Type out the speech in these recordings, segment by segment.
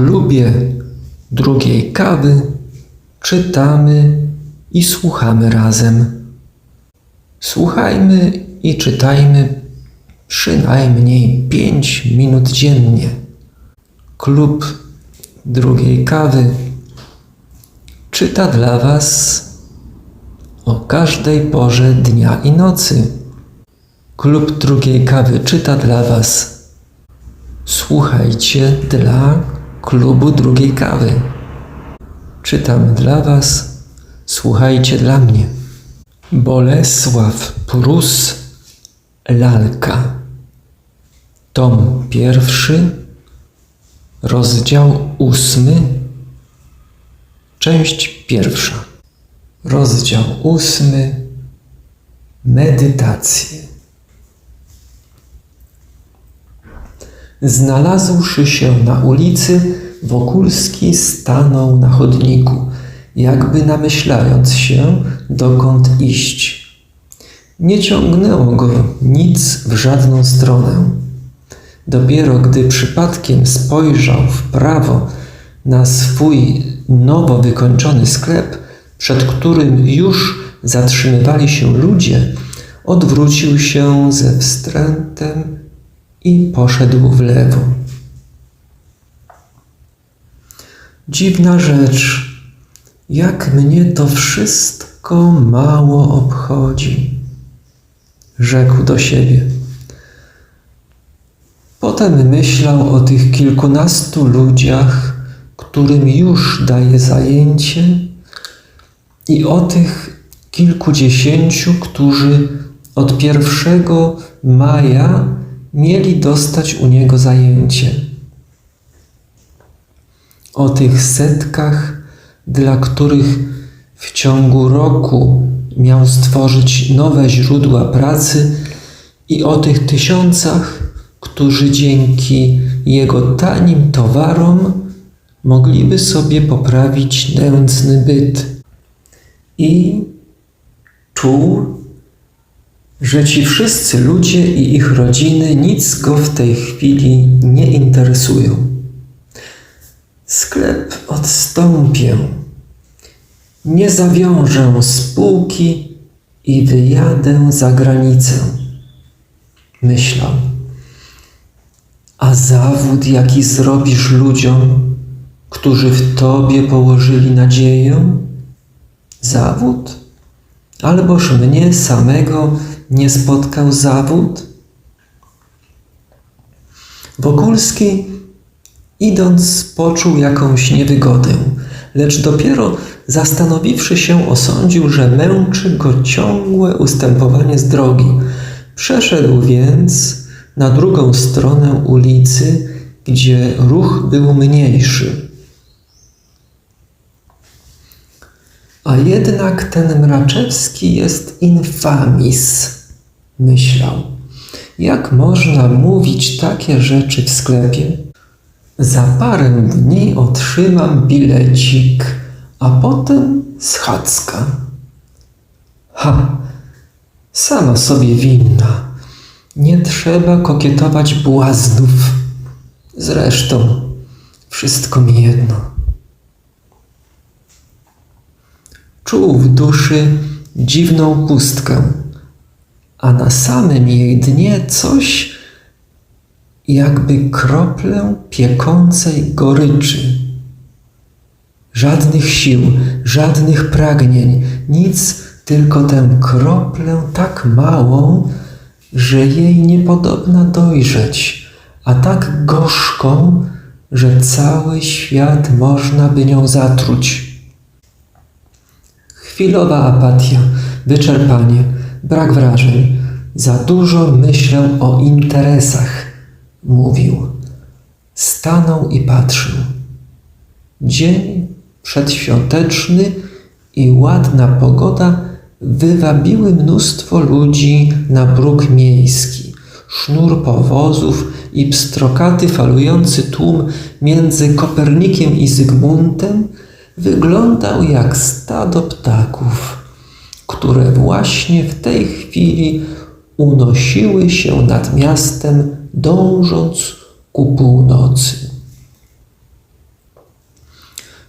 klubie drugiej kawy czytamy i słuchamy razem. Słuchajmy i czytajmy przynajmniej 5 minut dziennie. Klub drugiej kawy czyta dla Was o każdej porze dnia i nocy. Klub drugiej kawy czyta dla Was. Słuchajcie dla klubu drugiej kawy. Czytam dla Was, słuchajcie dla mnie. Bolesław Prus Lalka. Tom pierwszy, rozdział ósmy, część pierwsza. Rozdział ósmy. Medytacje. Znalazłszy się na ulicy, Wokulski stanął na chodniku, jakby namyślając się, dokąd iść. Nie ciągnęło go nic w żadną stronę. Dopiero gdy przypadkiem spojrzał w prawo na swój nowo wykończony sklep, przed którym już zatrzymywali się ludzie, odwrócił się ze wstrętem i poszedł w lewo. Dziwna rzecz, jak mnie to wszystko mało obchodzi, rzekł do siebie. Potem myślał o tych kilkunastu ludziach, którym już daje zajęcie, i o tych kilkudziesięciu, którzy od pierwszego maja mieli dostać u niego zajęcie. O tych setkach, dla których w ciągu roku miał stworzyć nowe źródła pracy, i o tych tysiącach, którzy dzięki jego tanim towarom mogliby sobie poprawić nędzny byt. I czuł, że ci wszyscy ludzie i ich rodziny nic go w tej chwili nie interesują. Sklep odstąpię, nie zawiążę spółki i wyjadę za granicę. Myślał. A zawód, jaki zrobisz ludziom, którzy w Tobie położyli nadzieję? Zawód? Alboż mnie samego nie spotkał zawód? Wokulski, idąc, poczuł jakąś niewygodę, lecz dopiero zastanowiwszy się, osądził, że męczy go ciągłe ustępowanie z drogi. Przeszedł więc na drugą stronę ulicy, gdzie ruch był mniejszy. A jednak ten Mraczewski jest infamis, myślał. Jak można mówić takie rzeczy w sklepie? Za parę dni otrzymam bilecik, a potem schadzka. Ha, sama sobie winna. Nie trzeba kokietować błaznów. Zresztą, wszystko mi jedno. Czuł w duszy dziwną pustkę, a na samym jej dnie coś, jakby kroplę piekącej goryczy. Żadnych sił, żadnych pragnień, nic, tylko tę kroplę tak małą, że jej niepodobna dojrzeć, a tak gorzką, że cały świat można by nią zatruć. Chwilowa apatia, wyczerpanie, brak wrażeń. Za dużo myślę o interesach, mówił. Stanął i patrzył. Dzień przedświąteczny i ładna pogoda wywabiły mnóstwo ludzi na bruk miejski. Sznur powozów i pstrokaty falujący tłum między Kopernikiem i Zygmuntem wyglądał jak stado ptaków, które właśnie w tej chwili unosiły się nad miastem, dążąc ku północy.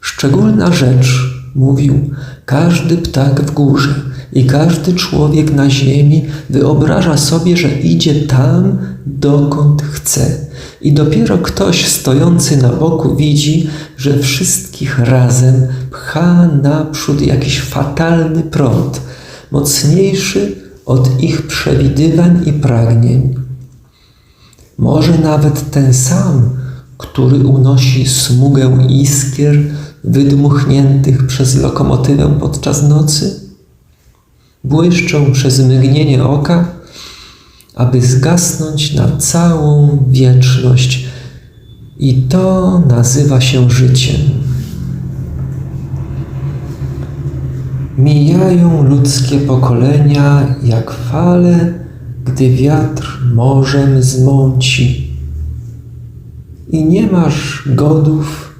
Szczególna rzecz, mówił, każdy ptak w górze i każdy człowiek na ziemi wyobraża sobie, że idzie tam, dokąd chce. I dopiero ktoś stojący na boku widzi, że wszystkich razem pcha naprzód jakiś fatalny prąd, mocniejszy od ich przewidywań i pragnień. Może nawet ten sam, który unosi smugę iskier wydmuchniętych przez lokomotywę podczas nocy? Błyszczą przez mgnienie oka, aby zgasnąć na całą wieczność. I to nazywa się życiem. Mijają ludzkie pokolenia jak fale, gdy wiatr morzem zmąci. I nie masz godów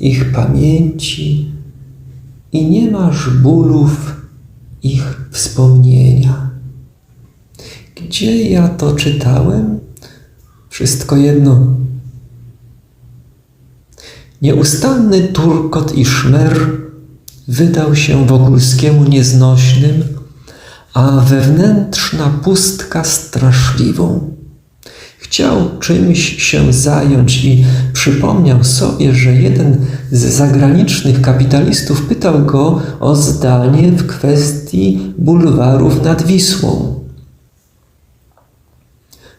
ich pamięci, i nie masz bólów ich wspomnienia. Gdzie ja to czytałem? Wszystko jedno. Nieustanny turkot i szmer wydał się Wokulskiemu nieznośnym, a wewnętrzna pustka straszliwą. Chciał czymś się zająć i przypomniał sobie, że jeden z zagranicznych kapitalistów pytał go o zdanie w kwestii bulwarów nad Wisłą.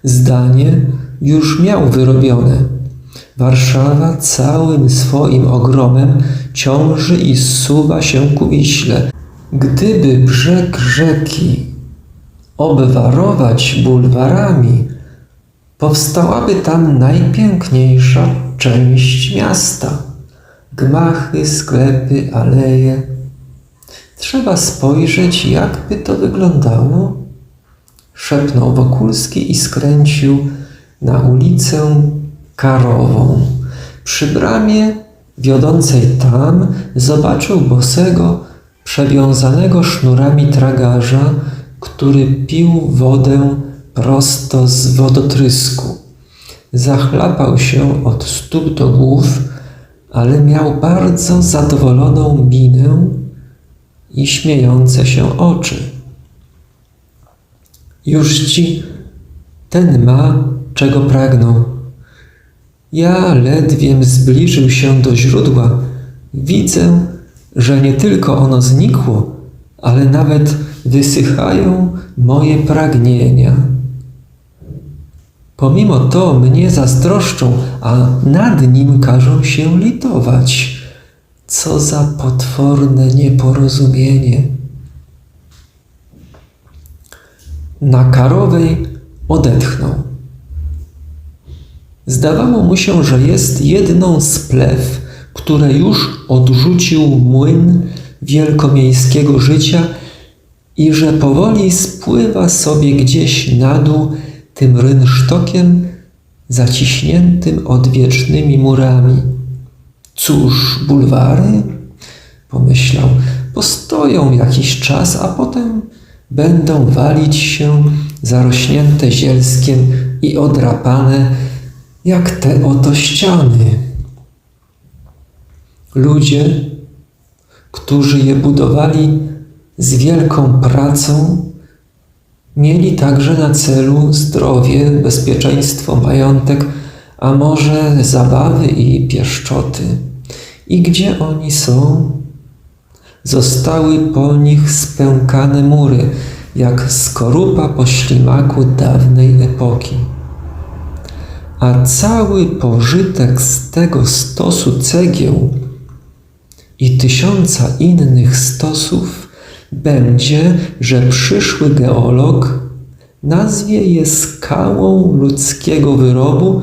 Zdanie już miał wyrobione. Warszawa całym swoim ogromem ciąży i zsuwa się ku Wiśle. Gdyby brzeg rzeki obwarować bulwarami, powstałaby tam najpiękniejsza część miasta. Gmachy, sklepy, aleje. Trzeba spojrzeć, jakby to wyglądało. Szepnął Wokulski i skręcił na ulicę Karową. Przy bramie wiodącej tam zobaczył bosego, przewiązanego sznurami tragarza, który pił wodę prosto z wodotrysku. Zachlapał się od stóp do głów, ale miał bardzo zadowoloną minę i śmiejące się oczy. Już ci ten ma, czego pragnął. Ja ledwiem zbliżył się do źródła. Widzę, że nie tylko ono znikło, ale nawet wysychają moje pragnienia. Pomimo to mnie zazdroszczą, a nad nim każą się litować. Co za potworne nieporozumienie. Na karowej odetchnął. Zdawało mu się, że jest jedną z plew, które już odrzucił młyn wielkomiejskiego życia i że powoli spływa sobie gdzieś na dół tym rynsztokiem zaciśniętym odwiecznymi murami. Cóż, bulwary? Pomyślał, postoją jakiś czas, a potem będą walić się zarośnięte zielskiem i odrapane, jak te oto ściany. Ludzie, którzy je budowali z wielką pracą, mieli także na celu zdrowie, bezpieczeństwo, majątek, a może zabawy i pieszczoty. I gdzie oni są? Zostały po nich spękane mury, jak skorupa po ślimaku dawnej epoki. A cały pożytek z tego stosu cegieł i tysiąca innych stosów będzie, że przyszły geolog nazwie je skałą ludzkiego wyrobu,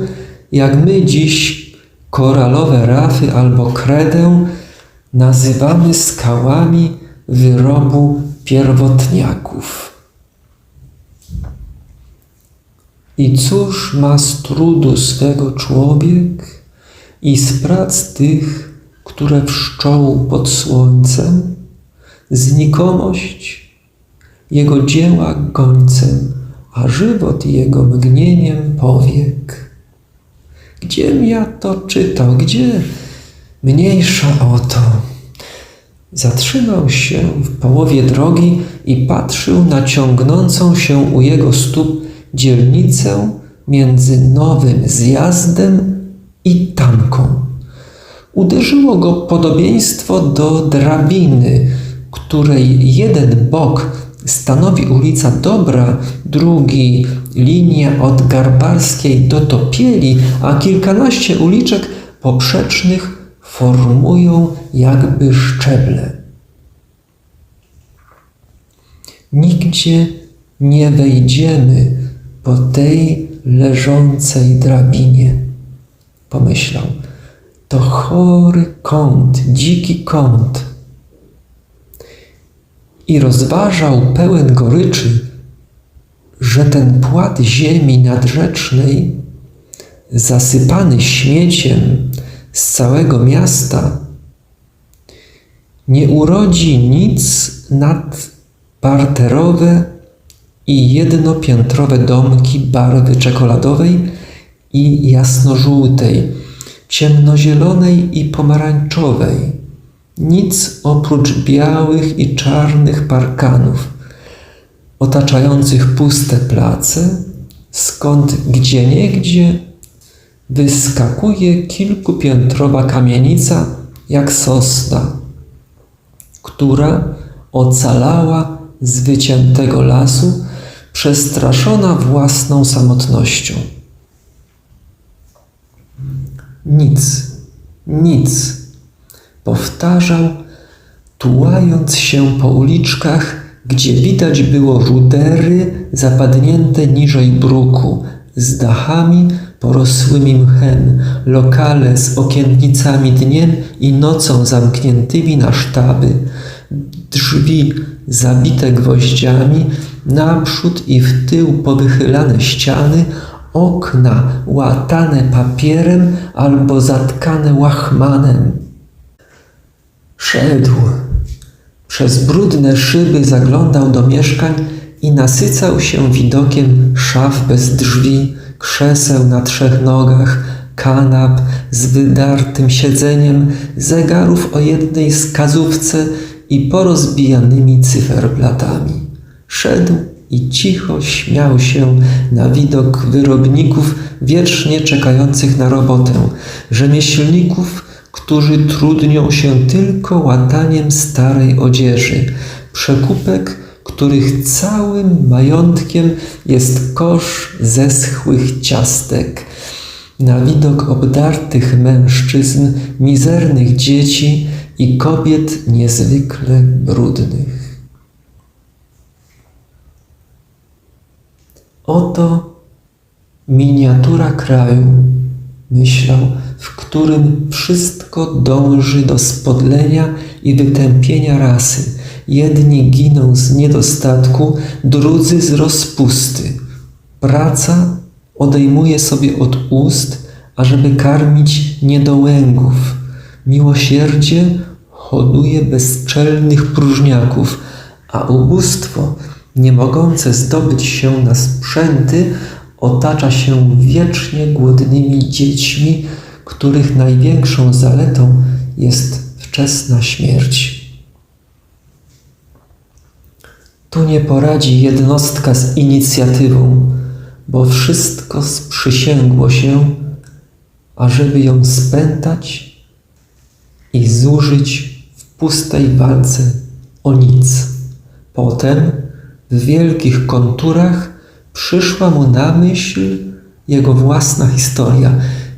jak my dziś koralowe rafy albo kredę nazywamy skałami wyrobu pierwotniaków. I cóż ma z trudu swego człowiek i z prac tych, które wszczął pod słońcem? Znikomość jego dzieła gońcem, a żywot jego mgnieniem powiek. Gdziem ja to czytał? Gdzie? Mniejsza o to. Zatrzymał się w połowie drogi i patrzył na ciągnącą się u jego stóp dzielnicę między nowym zjazdem i tamką. Uderzyło go podobieństwo do drabiny, której jeden bok stanowi ulica Dobra, drugi linia od Garbarskiej do Topieli, a kilkanaście uliczek poprzecznych formują jakby szczeble. Nigdzie nie wejdziemy po tej leżącej drabinie, pomyślał. To chory kąt, dziki kąt. I rozważał pełen goryczy, że ten płat ziemi nadrzecznej, zasypany śmieciem z całego miasta, nie urodzi nic nad parterowe i jednopiętrowe domki barwy czekoladowej i jasnożółtej, ciemnozielonej i pomarańczowej. Nic oprócz białych i czarnych parkanów, otaczających puste place, skąd gdzieniegdzie wyskakuje kilkupiętrowa kamienica jak sosna, która ocalała z wyciętego lasu, przestraszona własną samotnością. Nic, nic, powtarzał, tułając się po uliczkach, gdzie widać było rudery zapadnięte niżej bruku, z dachami porosłymi mchem, lokale z okiennicami dniem i nocą zamkniętymi na sztaby, drzwi zabite gwoździami, naprzód i w tył powychylane ściany, okna łatane papierem albo zatkane łachmanem. Szedł. Przez brudne szyby zaglądał do mieszkań i nasycał się widokiem szaf bez drzwi, krzeseł na trzech nogach, kanap z wydartym siedzeniem, zegarów o jednej skazówce i porozbijanymi cyferblatami. Szedł i cicho śmiał się na widok wyrobników wiecznie czekających na robotę, rzemieślników, którzy trudnią się tylko łataniem starej odzieży, przekupek, których całym majątkiem jest kosz zeschłych ciastek. Na widok obdartych mężczyzn, mizernych dzieci i kobiet niezwykle brudnych. Oto miniatura kraju, myślał, w którym wszystko dąży do spodlenia i wytępienia rasy. Jedni giną z niedostatku, drudzy z rozpusty. Praca odejmuje sobie od ust, ażeby karmić niedołęgów. Miłosierdzie hoduje bezczelnych próżniaków, a ubóstwo, nie mogące zdobyć się na sprzęty, otacza się wiecznie głodnymi dziećmi, których największą zaletą jest wczesna śmierć. Tu nie poradzi jednostka z inicjatywą, bo wszystko sprzysięgło się, ażeby ją spętać i zużyć w pustej walce o nic. Potem w wielkich konturach przyszła mu na myśl jego własna historia.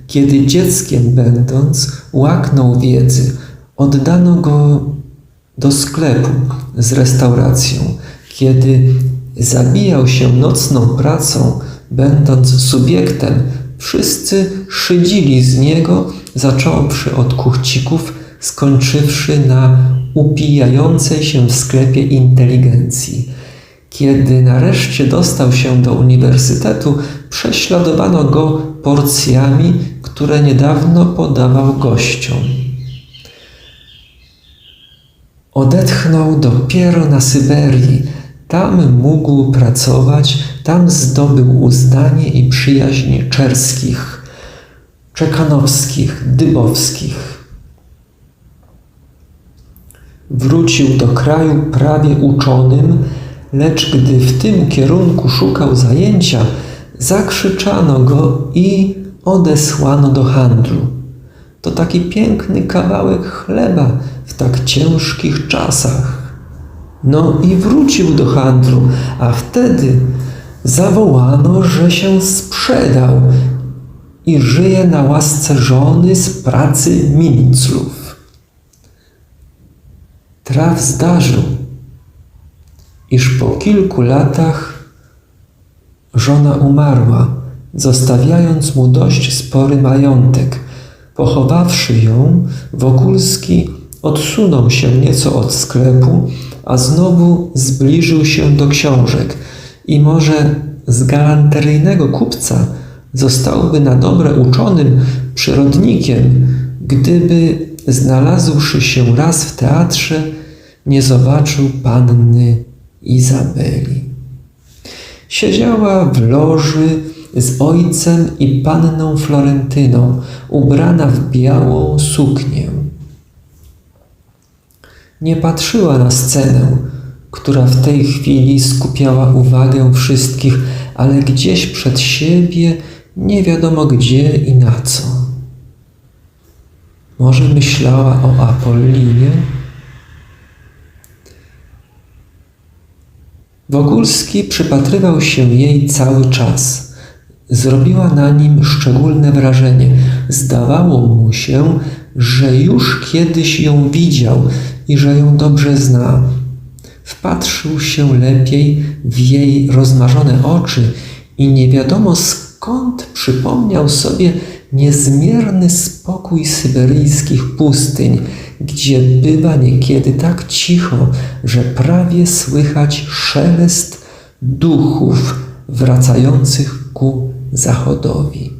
Kiedy dzieckiem będąc, łaknął wiedzy, oddano go do sklepu z restauracją. Kiedy zabijał się nocną pracą, będąc subiektem, wszyscy szydzili z niego, zacząwszy od kuchcików, skończywszy na upijającej się w sklepie inteligencji. Kiedy nareszcie dostał się do uniwersytetu, prześladowano go porcjami, które niedawno podawał gościom. Odetchnął dopiero na Syberii. Tam mógł pracować, tam zdobył uznanie i przyjaźń czerskich, czekanowskich, dybowskich. Wrócił do kraju prawie uczonym, lecz gdy w tym kierunku szukał zajęcia, zakrzyczano go i odesłano do handlu. To taki piękny kawałek chleba w tak ciężkich czasach. No i wrócił do handlu, a wtedy zawołano, że się sprzedał i żyje na łasce żony z pracy minclów. Traf zdarzył, iż po kilku latach żona umarła, zostawiając mu dość spory majątek. Pochowawszy ją, Wokulski odsunął się nieco od sklepu, a znowu zbliżył się do książek i może z galanteryjnego kupca zostałby na dobre uczonym przyrodnikiem, gdyby znalazłszy się raz w teatrze, nie zobaczył panny Izabeli. Siedziała w loży z ojcem i panną Florentyną, ubrana w białą suknię. Nie patrzyła na scenę, która w tej chwili skupiała uwagę wszystkich, ale gdzieś przed siebie, nie wiadomo gdzie i na co. Może myślała o Apollinie? Wokulski przypatrywał się jej cały czas. Zrobiła na nim szczególne wrażenie. Zdawało mu się, że już kiedyś ją widział i że ją dobrze zna. Wpatrzył się lepiej w jej rozmarzone oczy i nie wiadomo skąd przypomniał sobie niezmierny spokój syberyjskich pustyń, gdzie bywa niekiedy tak cicho, że prawie słychać szelest duchów wracających ku zachodowi.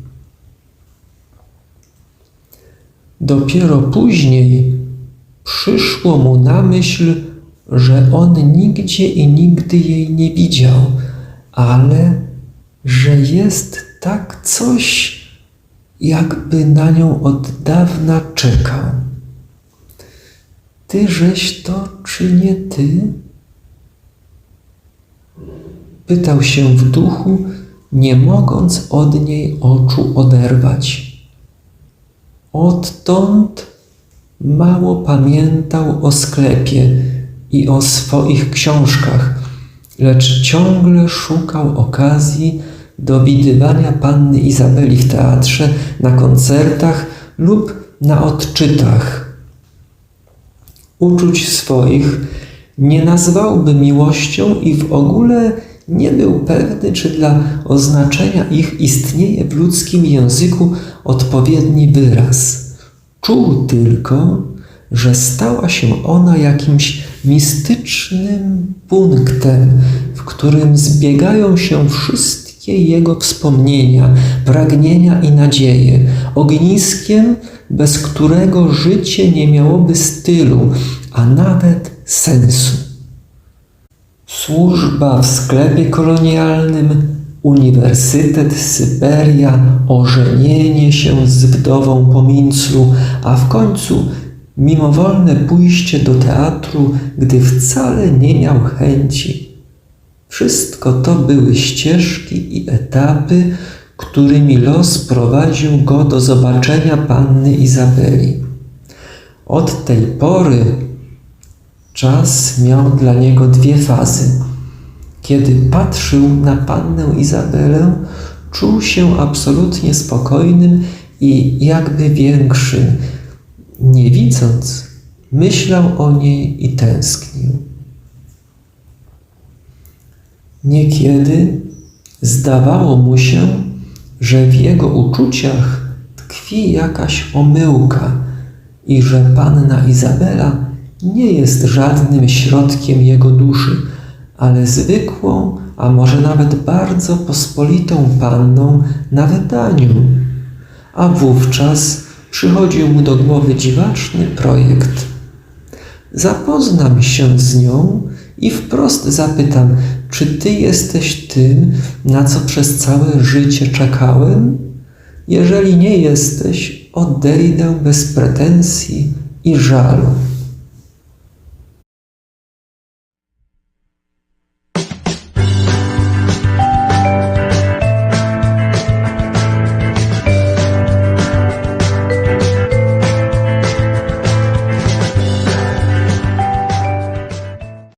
Dopiero później przyszło mu na myśl, że on nigdzie i nigdy jej nie widział, ale że jest tak coś, jakby na nią od dawna czekał. Ty żeś to, czy nie ty? Pytał się w duchu, nie mogąc od niej oczu oderwać. Odtąd mało pamiętał o sklepie i o swoich książkach, lecz ciągle szukał okazji do widywania panny Izabeli w teatrze, na koncertach lub na odczytach. Uczuć swoich nie nazwałby miłością i w ogóle nie był pewny, czy dla oznaczenia ich istnieje w ludzkim języku odpowiedni wyraz. Czuł tylko, że stała się ona jakimś mistycznym punktem, w którym zbiegają się wszystkie jego wspomnienia, pragnienia i nadzieje, ogniskiem, bez którego życie nie miałoby stylu, a nawet sensu. Służba w sklepie kolonialnym, Uniwersytet Syberia, ożenienie się z wdową po Minclu, a w końcu mimowolne pójście do teatru, gdy wcale nie miał chęci. Wszystko to były ścieżki i etapy, którymi los prowadził go do zobaczenia panny Izabeli. Od tej pory czas miał dla niego dwie fazy. Kiedy patrzył na pannę Izabelę, czuł się absolutnie spokojnym i jakby większym. Nie widząc, myślał o niej i tęsknił. Niekiedy zdawało mu się, że w jego uczuciach tkwi jakaś omyłka i że panna Izabela nie jest żadnym środkiem jego duszy, ale zwykłą, a może nawet bardzo pospolitą panną na wydaniu. A wówczas przychodził mu do głowy dziwaczny projekt. Zapoznam się z nią i wprost zapytam, czy ty jesteś tym, na co przez całe życie czekałem? Jeżeli nie jesteś, odejdę bez pretensji i żalu.